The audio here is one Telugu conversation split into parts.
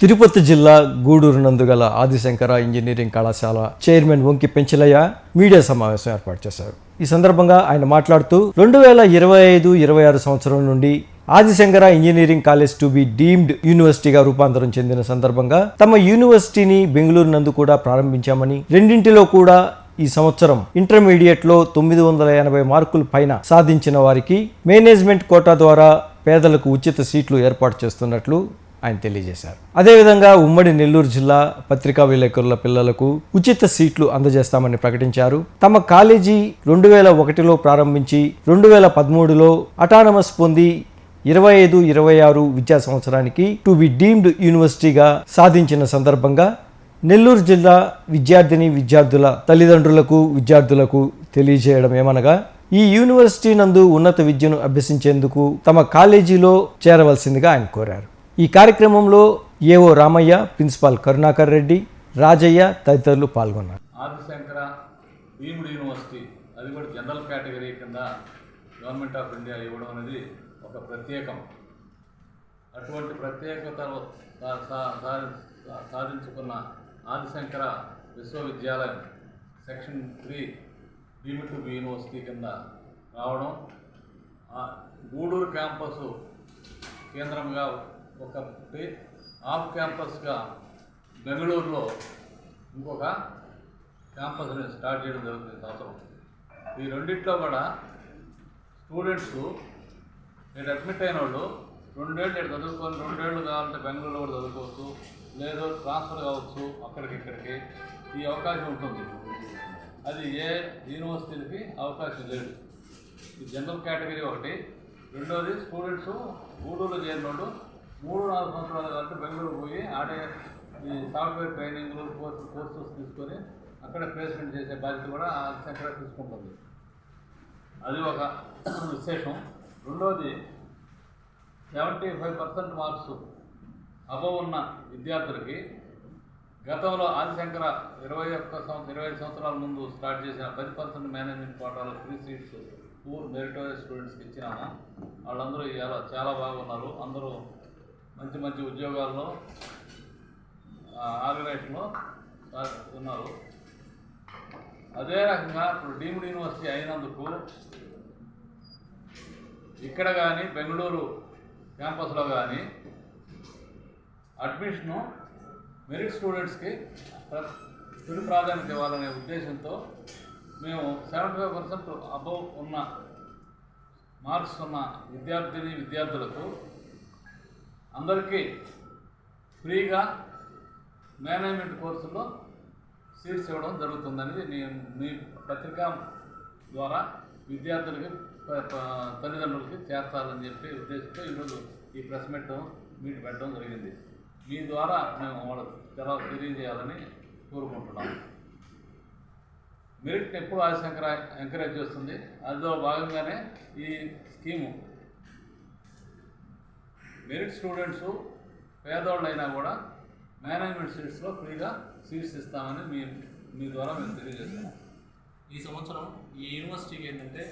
తిరుపతి జిల్లా గూడూరు నందు గల ఆదిశంకర ఇంజనీరింగ్ కళాశాల చైర్మన్ వంకి పెంచలయ్య మీడియా సమావేశం ఏర్పాటు చేశారు. ఈ సందర్భంగా ఆయన మాట్లాడుతూ రెండు వేల ఇరవై ఐదు ఇరవై ఆరు సంవత్సరం నుండి Adishankara engineering college to be deemed యూనివర్సిటీగా రూపాంతరం చెందిన సందర్భంగా తమ యూనివర్సిటీని బెంగళూరు నందు కూడా ప్రారంభించామని రెండింటిలో కూడా ఈ సంవత్సరం ఇంటర్మీడియట్లో తొమ్మిది వందల ఎనభై మార్కుల పైన సాధించిన వారికి మేనేజ్మెంట్ కోటా ద్వారా పేదలకు ఉచిత సీట్లు ఏర్పాటు చేస్తున్నట్లు ఆయన తెలియజేశారు. అదేవిధంగా ఉమ్మడి నెల్లూరు జిల్లా పత్రికా విలేకరుల పిల్లలకు ఉచిత సీట్లు అందజేస్తామని ప్రకటించారు. తమ కాలేజీ రెండు వేల ఒకటిలో ప్రారంభించి రెండు వేల పదమూడులో అటానమస్ పొంది ఇరవై ఐదు ఇరవై ఆరు విద్యా సంవత్సరానికి టు బి డీమ్డ్ యూనివర్సిటీగా సాధించిన సందర్భంగా నెల్లూరు జిల్లా విద్యార్థిని విద్యార్థుల తల్లిదండ్రులకు విద్యార్థులకు తెలియజేయడం ఏమనగా ఈ యూనివర్సిటీ నందు ఉన్నత విద్యను అభ్యసించేందుకు తమ కాలేజీలో చేరవలసిందిగా ఆయన కోరారు. ఈ కార్యక్రమంలో ఏఓ రామయ్య ప్రిన్సిపాల్ కరుణాకర్ రెడ్డి రాజయ్య తదితరులు పాల్గొన్నారు. ఆదిశంకర భీముడు యూనివర్సిటీ అది కూడా జనరల్ కేటగిరీ కింద గవర్నమెంట్ ఆఫ్ ఇండియా ఇవ్వడం అనేది ఒక ప్రత్యేకం. అటువంటి ప్రత్యేకత సా- సాధించుకున్న ఆదిశంకర విశ్వవిద్యాలయం సెక్షన్ త్రీ డీమ్డ్ యూనివర్సిటీ కింద రావడం గూడూరు క్యాంపస్ కేంద్రంగా ఒకటి ఆఫ్ క్యాంపస్గా బెంగళూరులో ఇంకొక క్యాంపస్ని స్టార్ట్ చేయడం జరుగుతుంది సంవత్సరం. ఈ రెండిట్లో కూడా స్టూడెంట్స్ నేను అడ్మిట్ అయిన వాళ్ళు రెండేళ్ళు ఇక్కడ చదువుకొని రెండేళ్ళు కావాలంటే బెంగళూరులో కూడా చదువుకోవచ్చు లేదు ట్రాన్స్ఫర్ కావచ్చు అక్కడికి ఇక్కడికి ఈ అవకాశం ఉంటుంది. అది ఏ యూనివర్సిటీలకి అవకాశం లేదు. ఈ జనరల్ కేటగిరీ ఒకటి. రెండోది స్టూడెంట్స్ గూడూరులో చేరిన వాళ్ళు మూడు నాలుగు సంవత్సరాలు కాబట్టి బెంగళూరు పోయి ఆడే ఈ సాఫ్ట్వేర్ ట్రైనింగ్లు కోర్సు కోర్సెస్ తీసుకొని అక్కడ ప్లేస్మెంట్ చేసే బాధ్యత కూడా ఆ సెంటర్ తీసుకుంటుంది. అది ఒక విశేషం. రెండవది seventy five percent marks above ఉన్న విద్యార్థులకి గతంలో ఆదిశంకర ఇరవై ఒక్క సంవత్సరం ఇరవై ఐదు సంవత్సరాల ముందు స్టార్ట్ చేసిన పది పర్సెంట్ మేనేజ్మెంట్ కోటాలో ఫ్రీ సీట్స్ పూర్ మెరిటోరియస్ స్టూడెంట్స్కి ఇచ్చినాము? వాళ్ళందరూ ఇవాళ చాలా బాగున్నారు. అందరూ మంచి మంచి ఉద్యోగాల్లో ఆర్గనైజేషన్లో ఉన్నారు. అదే రకంగా ఇప్పుడు డీమ్డ్ యూనివర్సిటీ అయినందుకు ఇక్కడ కానీ బెంగళూరు క్యాంపస్లో కానీ అడ్మిషను మెరిట్ స్టూడెంట్స్కి ప్ర- తొలి ప్రాధాన్యత ఇవ్వాలనే ఉద్దేశంతో మేము సెవెంటీ ఫైవ్ పర్సెంట్ అబవ్ ఉన్న మార్క్స్ ఉన్న విద్యార్థిని విద్యార్థులకు అందరికీ ఫ్రీగా మేనేజ్మెంట్ కోర్సులో సీట్స్ ఇవ్వడం జరుగుతుందనేది నేను మీ పత్రిక ద్వారా విద్యార్థులకి తల్లిదండ్రులకి చేర్చాలని చెప్పి ఉద్దేశంతో ఈరోజు ఈ ప్రెస్ మీట్ మీట్ పెట్టడం జరిగింది. మీ ద్వారా మేము వాళ్ళకి తెల తెలియజేయాలని కోరుకుంటున్నాం. మెరిట్ని ఎప్పుడు ఆశంకర ఎంకరేజ్ చేస్తుంది? అందులో భాగంగానే ఈ స్కీము మెరిట్ స్టూడెంట్స్ పేదవాళ్ళు అయినా కూడా మేనేజ్మెంట్ సీట్స్లో ఫ్రీగా సీట్స్ ఇస్తామని మీ మీ ద్వారా మేము తెలియజేస్తాము ఈ సంవత్సరం ఈ యూనివర్సిటీకి ఏంటంటే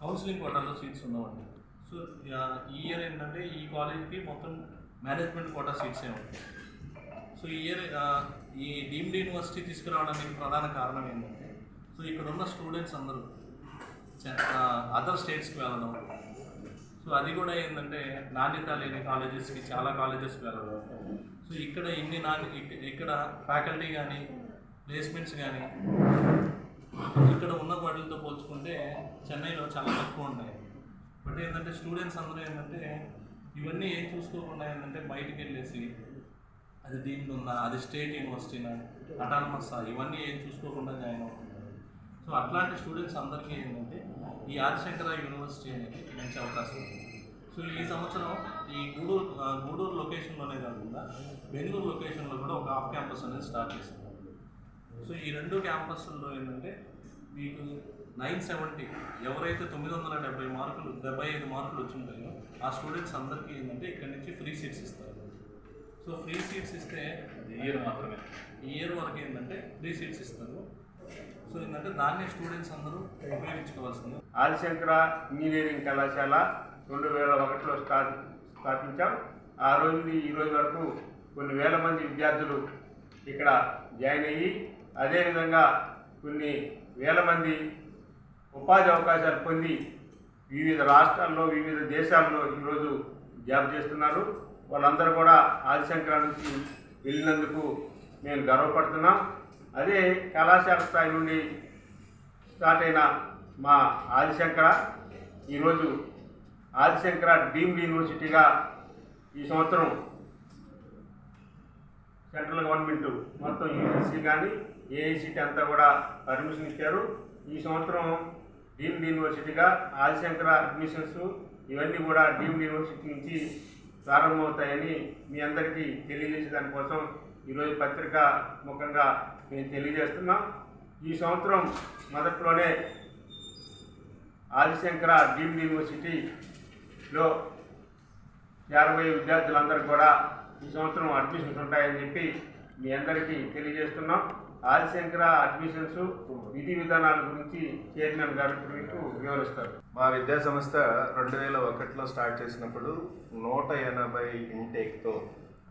కౌన్సిలింగ్ కోటాలో సీట్స్ ఉండవండి. సో ఈ ఇయర్ ఏంటంటే ఈ కాలేజ్కి మొత్తం మేనేజ్మెంట్ కోటా సీట్సే ఉంటాయి. సో ఈ ఇయర్ ఈ డీమ్డ్ యూనివర్సిటీ తీసుకురావడానికి ప్రధాన కారణం ఏంటంటే సో ఇక్కడ ఉన్న స్టూడెంట్స్ అందరూ అదర్ స్టేట్స్కి వెళ్ళడం సో అది కూడా ఏంటంటే నాణ్యత లేని కాలేజెస్కి చాలా కాలేజెస్ వెళ్ళడం సో ఇక్కడ ఇన్ని నాణ్య ఇక్కడ ఫ్యాకల్టీ కానీ ప్లేస్మెంట్స్ కానీ ఇక్కడ ఉన్న వాటితో పోల్చుకుంటే చెన్నైలో చాలా తక్కువ ఉన్నాయి. బట్ ఏంటంటే స్టూడెంట్స్ అందరూ ఏంటంటే ఇవన్నీ ఏం చూసుకోకుండా ఏంటంటే బయటికి వెళ్ళేసి అది దీంట్లో ఉందా అది స్టేట్ యూనివర్సిటీనా అటానమస్ ఇవన్నీ ఏం చూసుకోకుండా జాయిన్ అవుతున్నారు. సో అట్లాంటి స్టూడెంట్స్ అందరికీ ఏంటంటే ఈ ఆదిశంకర యూనివర్సిటీ అనేది మంచి అవకాశం. ఉంది సో ఈ సంవత్సరం ఈ గూడూరు గూడూరు లొకేషన్లోనే కాకుండా బెంగళూరు లొకేషన్లో కూడా ఒక ఆఫ్ క్యాంపస్ అనేది స్టార్ట్ చేస్తున్నాం సో ఈ రెండు క్యాంపస్ల్లో ఏంటంటే మీకు నైన్ సెవెంటీ ఎవరైతే తొమ్మిది వందల డెబ్బై మార్కులు డెబ్బై ఐదు మార్కులు వచ్చి ఉంటాయో ఆ స్టూడెంట్స్ అందరికీ ఏంటంటే ఇక్కడ నుంచి ఫ్రీ సీట్స్ ఇస్తారు. సో ఫ్రీ సీట్స్ ఇస్తే ఇయర్ మాత్రమే. ఈ ఇయర్ వరకు ఏంటంటే ఫ్రీ సీట్స్ ఇస్తారు. సో ఏంటంటే దాన్ని స్టూడెంట్స్ అందరూ ఉపయోగించుకోవాల్సింది. ఆదిశంకర ఇంజనీరింగ్ కళాశాల రెండు వేల ఒకటిలో స్టార్ట్ స్థాపించాం. ఆ రోజు నుండి ఈ రోజు వరకు కొన్ని వేల మంది విద్యార్థులు ఇక్కడ జాయిన్ అయ్యి అదేవిధంగా కొన్ని వేల మంది ఉపాధి అవకాశాలు పొంది వివిధ రాష్ట్రాల్లో వివిధ దేశాల్లో ఈరోజు జాబ్ చేస్తున్నారు. వాళ్ళందరూ కూడా ఆదిశంకర నుంచి వెళ్ళినందుకు మేము గర్వపడుతున్నాం. అదే కళాశాల స్థాయి నుండి స్టార్ట్ అయిన మా ఆదిశంకర ఈరోజు ఆదిశంకర డీమ్డ్ యూనివర్సిటీగా ఈ సంవత్సరం సెంట్రల్ గవర్నమెంట్ మొత్తం యూనివర్సిటీ కానీ ఏఐసిటీ అంతా కూడా పర్మిషన్ ఇచ్చారు. ఈ సంవత్సరం డీమ్డ్ యూనివర్సిటీగా ఆదిశంకర అడ్మిషన్స్ ఇవన్నీ కూడా డీమ్డ్ యూనివర్సిటీ నుంచి ప్రారంభమవుతాయని మీ అందరికీ తెలియజేసే దానికోసం ఈరోజు పత్రిక ముఖంగా మేము తెలియజేస్తున్నాం. ఈ సంవత్సరం మొదట్లోనే ఆదిశంకర డీమ్డ్ యూనివర్సిటీలో యాభై విద్యార్థులందరూ కూడా ఈ సంవత్సరం అడ్మిషన్స్ ఉంటాయని చెప్పి మీ అందరికీ తెలియజేస్తున్నాం. ఆదిశంకర అడ్మిషన్స్ విధి విధానాల గురించి చైర్మన్ గారు మీకు వివరిస్తారు. మా విద్యా సంస్థ రెండు వేల ఒకటిలో స్టార్ట్ చేసినప్పుడు నూట ఎనభై ఇంటేక్తో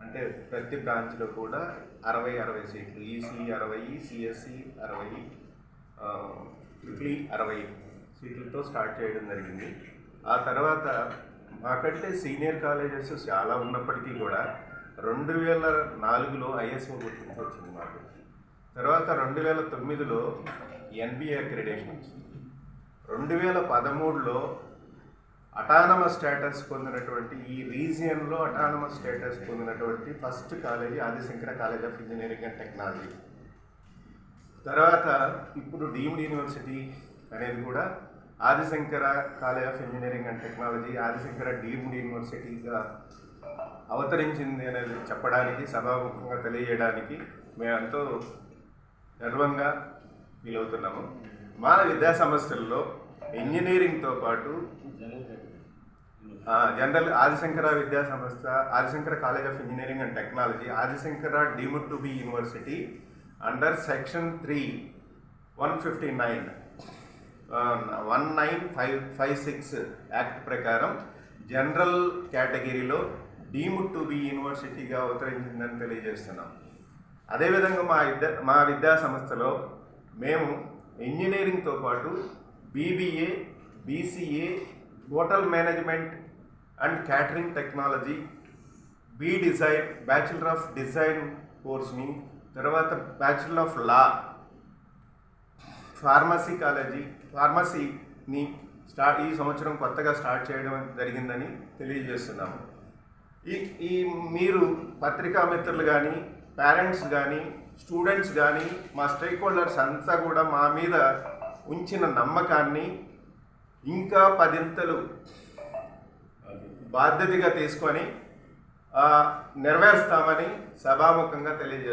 అంటే ప్రతి బ్రాంచ్లో కూడా అరవై అరవై సీట్లు. ఈసీ అరవై సిఎస్సి అరవై ట్రిపుల్ అరవై సీట్లతో స్టార్ట్ చేయడం జరిగింది. ఆ తర్వాత మాకంటే సీనియర్ కాలేజెస్ చాలా ఉన్నప్పటికీ కూడా రెండు వేల నాలుగులో ఐఎస్ఓ గుర్తింపు వచ్చింది మాకు. తర్వాత రెండు వేల తొమ్మిదిలో ఎన్బిఏ అక్రిడేషన్ వచ్చింది. రెండు వేల పదమూడులో అటానమస్ స్టేటస్ పొందినటువంటి ఈ రీజియన్లో అటానమస్ స్టేటస్ పొందినటువంటి first college Adi Shankara college of engineering and technology తర్వాత ఇప్పుడు డీమ్డ్ యూనివర్సిటీ అనేది కూడా Adi Shankara college of engineering and technology Adi Shankara deemed యూనివర్సిటీగా అవతరించింది అనేది చెప్పడానికి సభాముఖంగా తెలియజేయడానికి మేమెంతో గర్వంగా ఫీల్ అవుతున్నాము మా విద్యా సంస్థల్లో ఇంజనీరింగ్తో పాటు జనరల్ ఆదిశంకర విద్యా సంస్థ Adishankara college of engineering and technology Adishankara deemed to be university under section three one fifty nine. One nine five five six act ప్రకారం జనరల్ కేటగిరీలో డీమ్డ్ టు బి యూనివర్సిటీగా అవతరించిందని తెలియజేస్తున్నాం. అదేవిధంగా మా విద్యా మా విద్యా సంస్థలో మేము ఇంజనీరింగ్తో పాటు BBA BCA hotel management and catering technology B design bachelor of design కోర్స్ని తర్వాత bachelor of law pharmacy college ఫార్మసీని start ఈ సంవత్సరం కొత్తగా స్టార్ట్ చేయడం జరిగిందని తెలియజేస్తున్నాము. ఈ ఈ మీరు పత్రికా మిత్రులు కానీ పేరెంట్స్ కానీ స్టూడెంట్స్ కానీ మా స్టేక్ హోల్డర్స్ అంతా కూడా మా మీద ఉంచిన నమ్మకాన్ని ఇంకా పదింతలు బాధ్యతగా తీసుకొని ఆ, నెరవేరుస్తామని సభాముఖంగా తెలియజేస్తున్నాం.